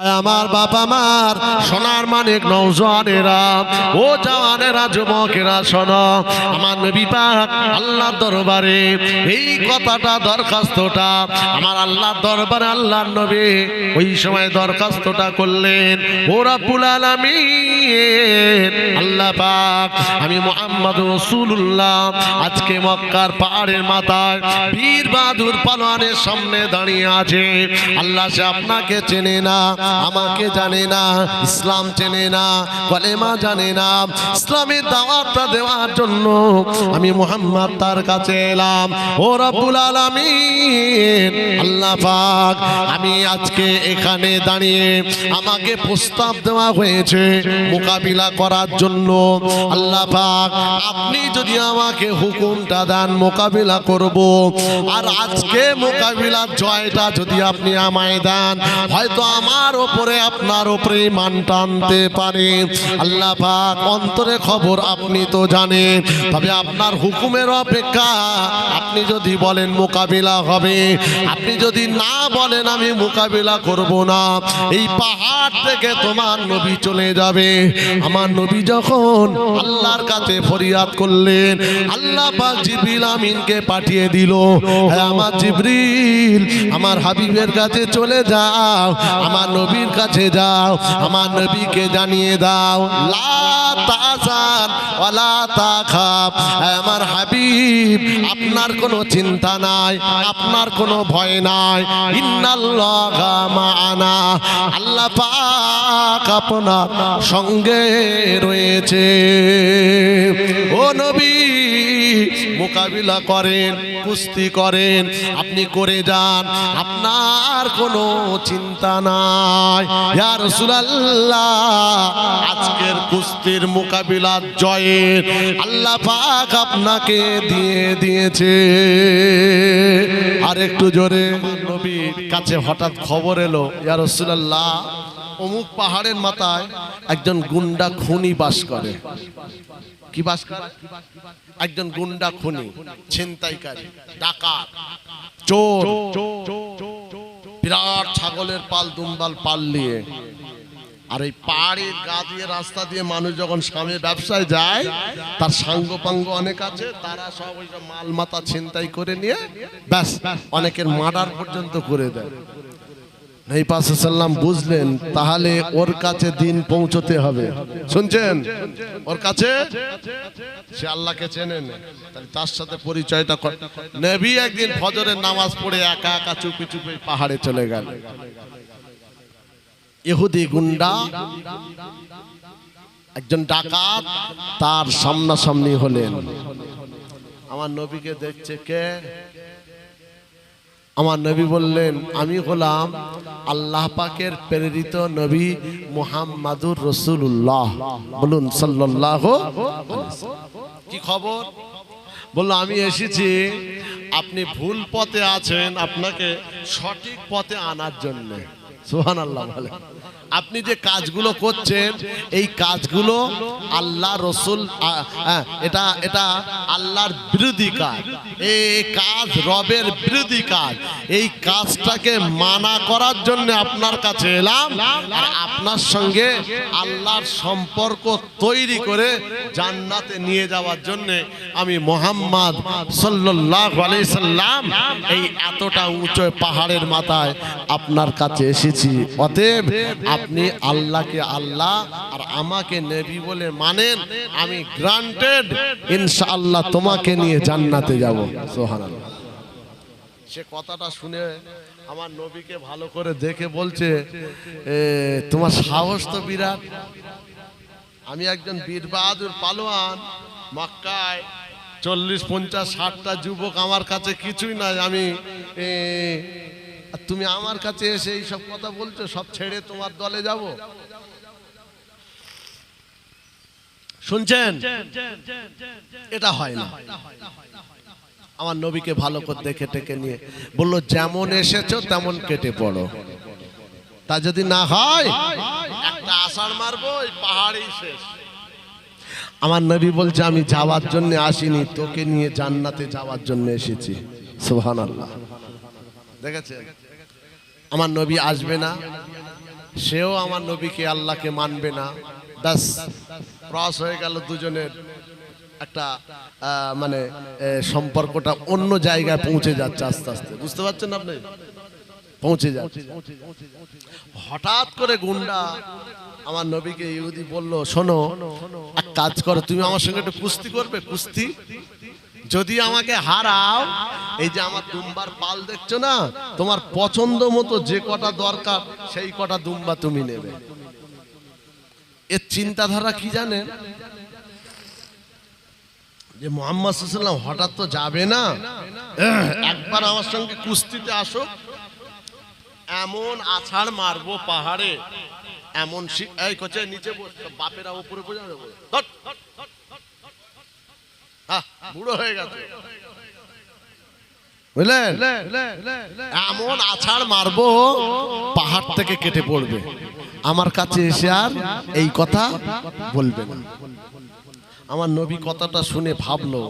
আমার বাবা মার সোনার মানিক নৌজওয়ানেরা ও জওয়ানেরা, যুবকেরা, শোনো, আমার নবী পাক আল্লাহর দরবারে এই কথাটা দরখাস্তটা, আমার আল্লাহর দরবারে আল্লাহর নবী ওই সময় দরখাস্তটা করলেন, ও রাব্বুল আলামিন। আল্লাহ পাক, আমি মুহাম্মদ রাসূলুল্লাহ, আজকে মক্কার পাহাড়ের মাথায় বীর বাহাদুর পালোয়ানের সামনে দাঁড়িয়ে আছে। আল্লাহ সে আপনাকে চেনে না আমাকে জানে না, ইসলাম চেনে না, কলেমা জানে না। ইসলামের দাওয়াতটা দেওয়ার জন্য আমি মোহাম্মদ তার কাছে এলাম। ও রব্বুল আলামিন, আল্লাহ পাক, আমি আজকে এখানে দাঁড়িয়ে আমাকে প্রস্তাব দেওয়া হয়েছে মোকাবিলা করার জন্য। আল্লাহ পাক, আপনি যদি আমাকে হুকুমটা দেন, মোকাবিলা করব। আর আজকে মোকাবিলার জয়টা যদি আপনি আমায় দেন, হয়তো আমার ওপরে আপনার ওপরে মান টানতে পারে। আল্লাহ পাক অন্তরে খবর আপনি তো জানেন। তবে আপনার হুকুমের অপেক্ষা আপনি যদি বলেন মোকাবিলা হবে, আপনি যদি না বলেন আমি মোকাবিলা করব না। এই পাহাড় থেকে তোমার নবী চলে যাবে। আমার নবী যখন আল্লাহর কাছে ফরিয়াদ করলেন, আল্লাহ পাক জিবরিল আমিনকে পাঠিয়ে দিল হ্যাঁ আমার জিবরিল, আমার হাবিবের কাছে চলে যাও, আমার নবীর কাছে যাও, আমার নবীকে জানিয়ে দাও। আমার হাবিব, আপনার কোনো চিন্তা নাই, আপনার কোনো ভয় নাই। মাআনা। আল্লাহ আপনার সঙ্গে রয়েছে। ও নবী, মোকাবিলা করেন, কুস্তি করেন, আপনি করে যান, আপনার কোনো চিন্তা নাই। ইয়া রাসূলুল্লাহ, আজকের কুস্তির মোকাবিলা জয়ের আল্লাহ পাক আপনাকে দিয়ে দিয়েছে। আর একটু জোরে নবীর কাছে হঠাৎ খবর এলো, ইয়া রাসূলুল্লাহ, অমুক পাহাড়ের মাথায় একজন গুন্ডা খুনি বাস করে। কি বাস করে? একজন গুন্ডা খুনি, ছিনতাইকারী, ডাকাত, চোর। বিরাট ছাগলের পাল দুম্বাল পাল নিয়ে। আর এই পাহাড়ের গা দিয়ে রাস্তা দিয়ে মানুষ যখন স্বামী ব্যবসায় যায়, তার সাঙ্গ পাঙ্গ অনেক আছে, তারা সব ওই মাল মাথা ছিনতাই করে নিয়ে ব্যাস, অনেকের মার্ডার পর্যন্ত করে দেয়। এই পাশাল্লাম বুঝলেন, তাহলে ওর কাছে দিন পৌঁছতে হবে। শুনছেন? ওর কাছে? সে আল্লাহকে চেনেন। তার সাথে পরিচয়টা নবী একদিন ফজরের নামাজ পড়ে একা একা চুপি চুপি পাহাড়ে চলে গেল। ইহুদি গুন্ডা, একজন ডাকাত, তার সামনাসামনি হলেন। আমার নবীকে দেখছে কে? আমার নবী বললেন, আমি হলাম আল্লাহ পাকের প্রেরিত নবী মুহাম্মাদুর রসুল্লাহ বলুন সাল্লাহ কি খবর? বলল, আমি এসেছি, আপনি ভুল পথে আছেন আপনাকে সঠিক পথে আনার জন্য। সোহান আল্লাহ বলে। আপনি যে কাজগুলো করছেন, এই কাজগুলো আল্লাহ রসুল এটা এটা আল্লাহর বিরোধী কাজ। এই কাজ রবের বিরোধী কাজ। এই কাজটাকে মানা করার জন্য আপনার কাছে এলাম, আর আপনার সঙ্গে আল্লাহর সম্পর্ক তৈরি করে জান্নাতে নিয়ে যাওয়ার জন্যে আমি মোহাম্মদ আলাইহি সাল্লাম এই এতটা উঁচু পাহাড়ের মাথায় আপনার কাছে এসেছি। অতএব আপনি আল্লাহকে আল্লাহ আর আমাকে নেবি বলে মানেন, আমি গ্রান্টেড ইনশাআল্লাহ তোমাকে নিয়ে জান্নাতে যাব। সুবহানাল্লাহ। সে কথাটা শুনে আমার নবীকে ভালো করে দেখে বলছে তোমার সাহস তো বিরাট। আমি একজন বীর বাহাদুর পালোয়ান, মক্কায় চল্লিশ, পঞ্চাশ, ষাটটা যুবক আমার কাছে কিছুই নাই। আমি আর তুমি আমার কাছে এসে এই সব কথা বলছো, সব ছেড়ে তোমার দলে যাব। শুনছেন? এটা হয় না। আমার নবীকে ভালো করে দেখে টেকে নিয়ে বলল, যেমন এসেছ, তেমন কেটে পড়ো। তা যদি না হয়, একটা আষাঢ় মারবো, ওই পাহাড়েই শেষ। আমার নবী বলছে, আমি যাওয়ার জন্য আসিনি, তোকে নিয়ে জান্নাতে যাওয়ার জন্য এসেছি। সুবহানাল্লাহ। দেখেছেন? আমার নবী আসবে না, সেও আমার নবীকে আল্লাহকে মানবে না। ব্যাস, ক্রস হয়ে গেল দুজনের একটা মানে সম্পর্কটা অন্য জায়গায় পৌঁছে যাচ্ছে আস্তে আস্তে। বুঝতে পারছেন আপনি? পৌঁছে যাচ্ছে। হঠাৎ করে গুন্ডা আমার নবীকে ইহুদি বলল, শোনো, এক কাজ করো, তুমি আমার সঙ্গে একটু কুস্তি করবে, কুস্তি? যদি আমাকে হারাও, এই যে আমার দুম্বার পাল দেখছ না, তোমার পছন্দ মতো যে কটা দরকার, সেই কটা দুম্বা তুমি নেবে। এর চিন্তাধারা কি জানেন যে মোহাম্মদ সাল্লাম হঠাৎ তো যাবে না। একবার আমার সঙ্গে কুস্তিতে আসো। এমন আছাড় মারবো পাহাড়ে। এমন এই কোচে নিচে বস বাপেরা উপরে বোঝা যাবে বুড়ো হয়ে গেছে। বুঝলেন? এমন আছাড় মারবো পাহাড় থেকে কেটে পড়বে। আমার কাছে এসে আর এই কথা বলবে না। আমার নবী কথাটা শুনে ভাবলো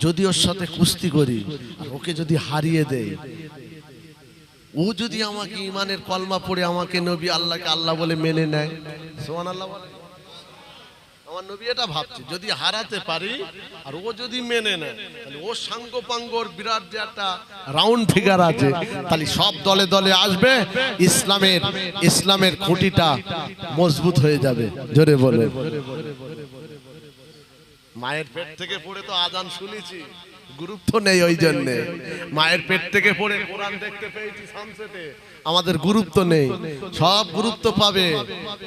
যদি ওর সাথে কুস্তি করি আর ওকে যদি হারিয়ে দেয় ও যদি আমাকে ইমানের কলমা পড়ে আমাকে নবী আল্লাহকে আল্লাহ বলে মেনে নেয়? সোমান আল্লাহ বলে। আমার নবী এটা ভাবছে, যদি হারাতে পারি আর ও যদি মেনে নেয় ও সাঙ্গ পাঙ্গর বিরাট যে একটা রাউন্ড ফিগার আছে, তাহলে সব দলে দলে আসবে, ইসলামের ইসলামের খুঁটিটা মজবুত হয়ে যাবে। জোরে বলে মায়ের পেট থেকে পড়ে তো আজান শুনেছি, গুরুত্ব নেই ওই জন্যে। মায়ের পেট থেকে পড়ে কোরআন দেখতে পেয়েছি সানসেটে আমাদের গুরুত্ব নেই, সব গুরুত্ব পাবে,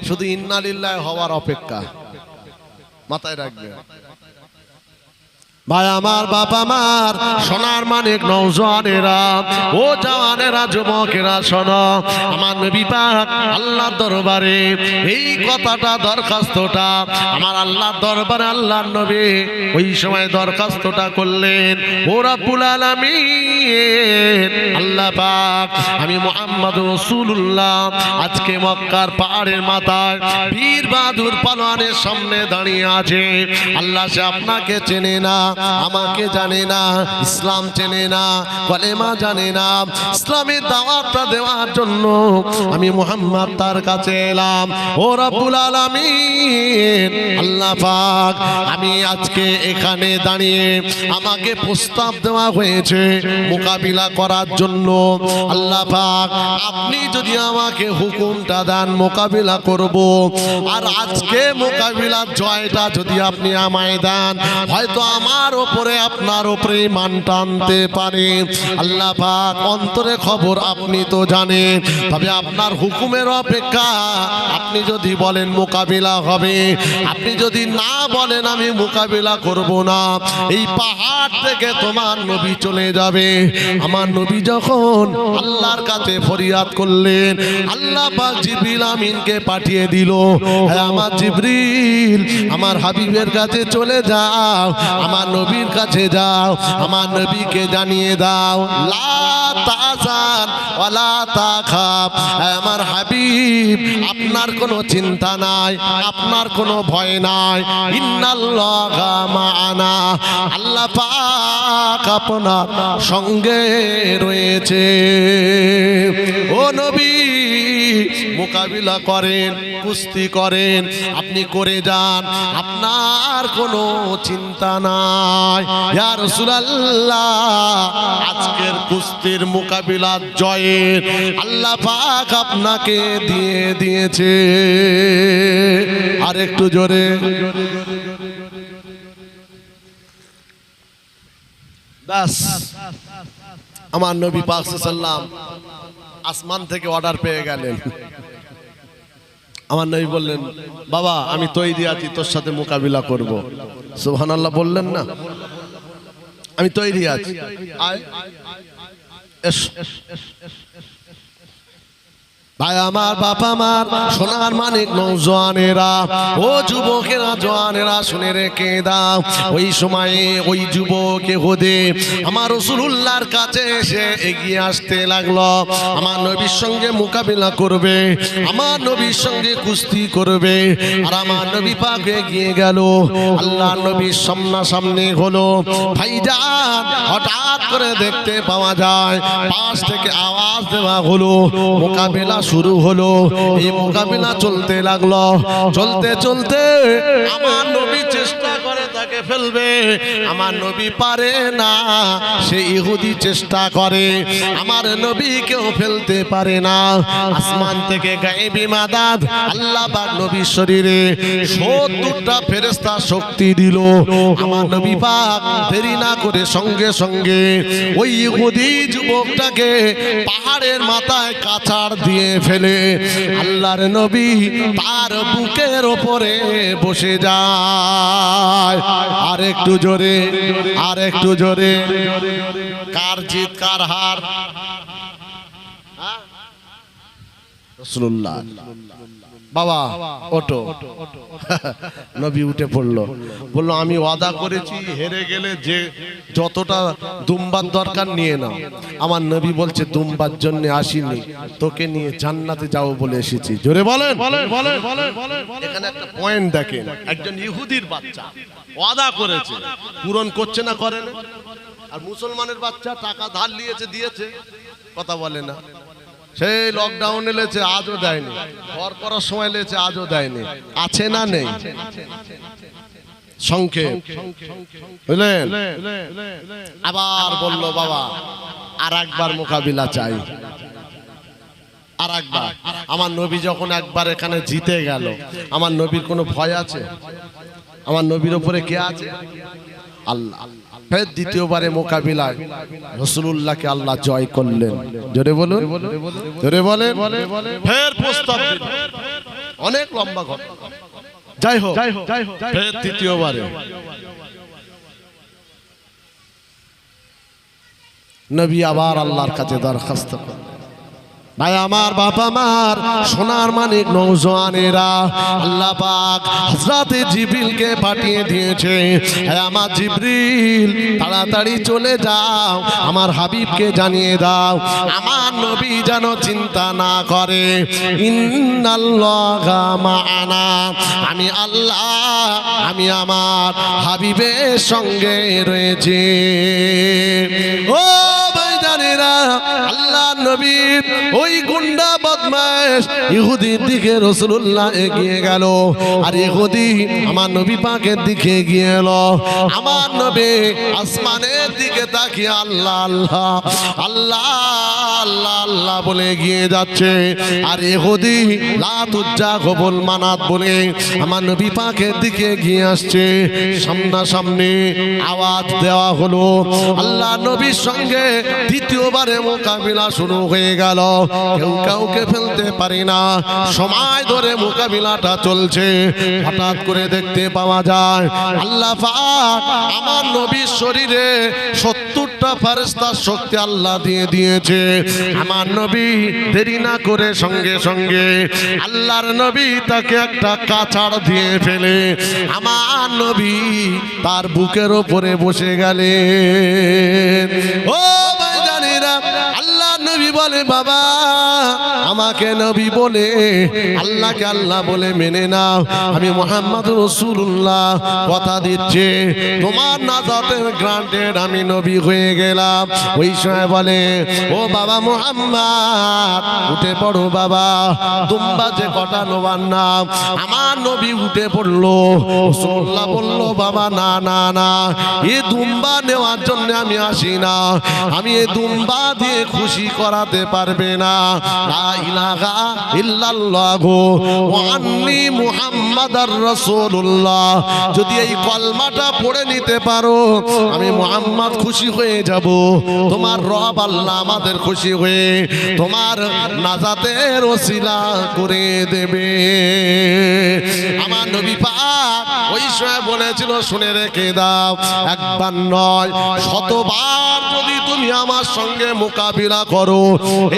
শুধু ইন্নালিল্লাহ হওয়ার অপেক্ষা। মাথায় রাখবে ভাই, আমার বাবা মার সোনার মানিক নৌজওয়ানেরা, ও জওয়ানেরা, যুবকেরা, শোনো, আমার নবী পাক আল্লাহর দরবারে এই কথাটা দরখাস্তটা, আমার আল্লাহর দরবারে আল্লাহর নবী ওই সময় দরখাস্তটা করলেন, ও রাব্বুল আলামিন। আল্লাহ পাক, আমি মুহাম্মদ রাসূলুল্লাহ, আজকে মক্কার পাহাড়ের মাথায় বীর বাহাদুর পালোয়ানের সামনে দাঁড়িয়ে আছে। আল্লাহ সে আপনাকে চেনে না আমাকে জানে না, ইসলাম চেনে না, কলেমা জানে না। ইসলামের দাওয়াতটা দেওয়ার জন্য আমি মোহাম্মদ তার কাছে এলাম। ও রব্বুল আলামিন, আল্লাহ পাক, আমি আজকে এখানে দাঁড়িয়ে আমাকে প্রস্তাব দেওয়া হয়েছে মোকাবিলা করার জন্য। আল্লাহ পাক, আপনি যদি আমাকে হুকুমটা দেন, মোকাবিলা করব। আর আজকে মোকাবিলার জয়টা যদি আপনি আমায় দেন, হয়তো আমার ওপরে আপনার ওপরে মান টানতে পারে। আল্লাহ পাক অন্তরে খবর আপনি তো জানেন। তবে আপনার হুকুমের অপেক্ষা আপনি যদি বলেন মোকাবিলা হবে, আপনি যদি না বলেন আমি মোকাবিলা করব না। এই পাহাড় থেকে তোমার নবী চলে যাবে। আমার নবী যখন আল্লাহর কাছে ফরিয়াদ করলেন, আল্লাহ পাক জিবরিল আমিনকে পাঠিয়ে দিল আমার জিবরিল, আমার হাবিবের কাছে চলে যাও, আমার নবীর কাছে যাও, আমার নবীকে জানিয়ে দাও। আমার হাবিব, আপনার কোনো চিন্তা নাই, আপনার কোনো ভয় নাই। আল্লাহ পাক আপনার সঙ্গে রয়েছে। ও নবী মোকাবিলা করেন, কুস্তি করেন, আপনি করে যান, আপনার কোনো চিন্তা নাই। ইয়া রাসূলুল্লাহ, আজকের কুস্তির মোকাবিলার জয়ের আল্লাহ পাক আপনাকে দিয়ে দিয়েছে। আর একটু জোরে। আমার নবী পাক সাল্লাম আসমান থেকে অর্ডার পেয়ে গেলেন। আমার নবী বললেন, বাবা, আমি তৈরি আছি, তোর সাথে মোকাবিলা করব। সুবহানাল্লাহ বললেন না। আমি তৈরি আছি। আয়। এসো। ভাই আমার বাবা আমার, সোনার মানিক নৌজওয়ানেরা ও যুবকেরা জওয়ানেরা শুনে রেখে দাও। ওই সময়ে ওই যুবকে হদে আমার রসুলুল্লাহর কাছে এসে এগিয়ে আসতে লাগল। আমার নবীর সঙ্গে মোকাবিলা করবে, আমার নবীর সঙ্গে কুস্তি করবে, আর আমার নবী পাক এগিয়ে গেল। আল্লাহ নবীর সামনাসামনি হলো। ভাইজান, হঠাৎ করে দেখতে পাওয়া যায়, পাশ থেকে আওয়াজ দেওয়া হলো। মোকাবিলা শুরু হলো। এই মোকাবিলা চলতে লাগল। চলতে চলতে। আমার নবী তাকে ফেলবে। আমার নবী পারে না, সে ইহুদি চেষ্টা করে। আমার নবী কেউ ফেলতে পারে না। আসমান থেকে গায়েবী মাদাদ আল্লাহ পাক নবীর শরীরে সত্তরটা ফেরেস্তা শক্তি দিল। আমার নবী পাক দেরি না করে সঙ্গে সঙ্গে ওই ইহুদি যুবকটাকে পাহাড়ের মাথায় কাছাড় দিয়ে ফেলে। আল্লাহর নবী তার বুকের ওপরে বসে যায়। আর একটু জোরে আর একটু জোরে। কার জিত কার হার? হ্যাঁ? রসুল্লাহ বাবা ওটো নবী উঠে পড়ল। বলল আমি ওয়াদা করেছি হেরে গেলে যে যতটা দুম্বার দরকার নিয়ে নাও। আমার নবী বলছে দুম্বার জন্য আসিনি তোকে নিয়ে জান্নাতে যাও বলে এসেছি। জোরে বলেন। এখানে একটা পয়েন্ট দেখেন। একজন ইহুদির বাচ্চা ওয়াদা করেছে পূরণ করছে না করে না। আর মুসলমানের বাচ্চা টাকা ধার নিয়েছে দিয়েছে কথা বলে না। সেই লকডাউন এলেছে, আজও দেয়নি। ঘর করার সময় লেছে আজও দেয়নি। আছে না নেই? আবার বলল, বাবা আর একবার মোকাবিলা চাই। আর একবার আমার নবী যখন একবার এখানে জিতে গেল, আমার নবীর কোনো ভয় আছে? আমার নবীর ওপরে কে আছে? আল্লাহ। ফের দ্বিতীয়বারে মোকাবিলায় রসুল্লাহকে আল্লাহ জয় করলেন। জোরে বলুন। জোরে বলে ফের প্রস্তাব অনেক লম্বা ঘটনা। যাই হোক, ফের দ্বিতীয়বারে। নবী আবার আল্লাহর কাছে দরখাস্ত করলেন। ভাই আমার বাবা মার সোনার মানিক নৌজওয়ানেরা। আল্লাহ পাক হযরতে জিবরিলকে পাঠিয়ে দিয়েছে। হে আমার জিবরিল, তাড়াতাড়ি চলে যাও, আমার হাবিবকে জানিয়ে দাও। আমার নবী যেন চিন্তা না করে। মাআনা, আমি আল্লাহ, আমি আমার হাবিবের সঙ্গে রয়েছে। নবী ওই গুন্ডা বদমাশ ইহুদির দিকে রসুল্লাহ এগিয়ে গেল। আর ইহুদি আমার নবী পাকের দিকে এগিয়ে এলো। আমার নবী আসমানের দিকে তাকিয়ে, আল্লাহ আল্লাহ আল্লাহ। আল্লাহ আল্লাহ বলে এগিয়ে যাচ্ছে। আর ইহুদি লাতুজ্জা গবল মানাত বলে আমার নবী পাকের দিকে এগিয়ে আসছে। সামনাসামনি আওয়াজ দেওয়া হলো। আল্লাহ নবীর সঙ্গে দ্বিতীয়বারে মোকাবিলা শুরু হয়ে গেল। কেউ কাউকে ফেলতে পারি না। সময় ধরে মোকাবিলাটা চলছে। হঠাৎ করে দেখতে পাওয়া যায়, আল্লাহ আমার নবীর শরীরে সত্তরটা ফারেস্তার শক্তি আল্লাহ দিয়ে দিয়েছে। আমার নবী দেরি না করে সঙ্গে সঙ্গে আল্লাহর নবী তাকে একটা কাছাড় দিয়ে ফেলে। আমার নবী তার বুকের ওপরে বসে গেলে ও বলে বাবা, আমাকে নবী বলে, আল্লাহকে আল্লাহ বলে মেনে নাও। আমি মোহাম্মদ রসুল্লাহ কথা দিচ্ছে। তোমার নাজাতের গ্রান্টেড আমি নবী হয়ে গেলাম। ওই সময় বলে, ও বাবা মোহাম্মদ, উঠে পড়ো বাবা, দুম্বা যে কটা নোবার নাম আমার নবী উঠে পড়ল। রসুল্লাহ বলল, বাবা, না না না, এ দুম্বা নেওয়ার জন্য আমি আসি না। আমি এ দুম্বা দিয়ে খুশি করাতে পারবে না। যদি এই কলমাটা পড়ে নিতে পারো, আমি মুহাম্মদ খুশি হয়ে যাব। তোমার রব আল্লাহ আমাদের খুশি হয়ে তোমার নাজাতের ওসিলা করে দেবে। আমার নবী পাক ওই সময় বলেছিল, শুনে রেখে দাও, একবার নয়, শতবার যদি তুমি আমার সঙ্গে মোকাবিলা করো।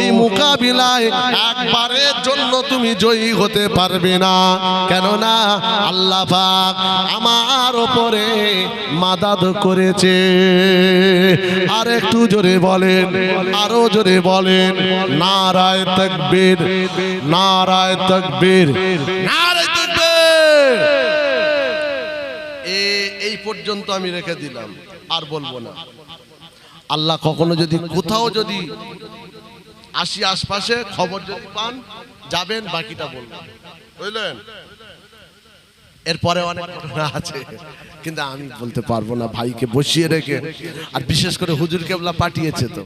এই মোকাবিলায় একবারের জন্য তুমি জয়ী হতে পারবে না। কেননা আল্লাহ পাক আমার ওপরে মাদাদ করেছে। আর একটু জোরে বলেন, আরও জোরে বলেন, নারায় তকবীর নারায় তকবীর নারায় তকবীর। এই পর্যন্ত আমি রেখে দিলাম, আর বলব না। আল্লাহ কখনো যদি কোথাও যদি আসি আশপাশে, খবর যদি পান, যাবেন, বাকিটা বলবেন। বুঝলেন? এরপরে অনেক ঘটনা আছে, কিন্তু আমি বলতে পারব না, ভাইকে বসিয়ে রেখে। আর বিশেষ করে হুজুর কেবলা পাঠিয়েছে তো।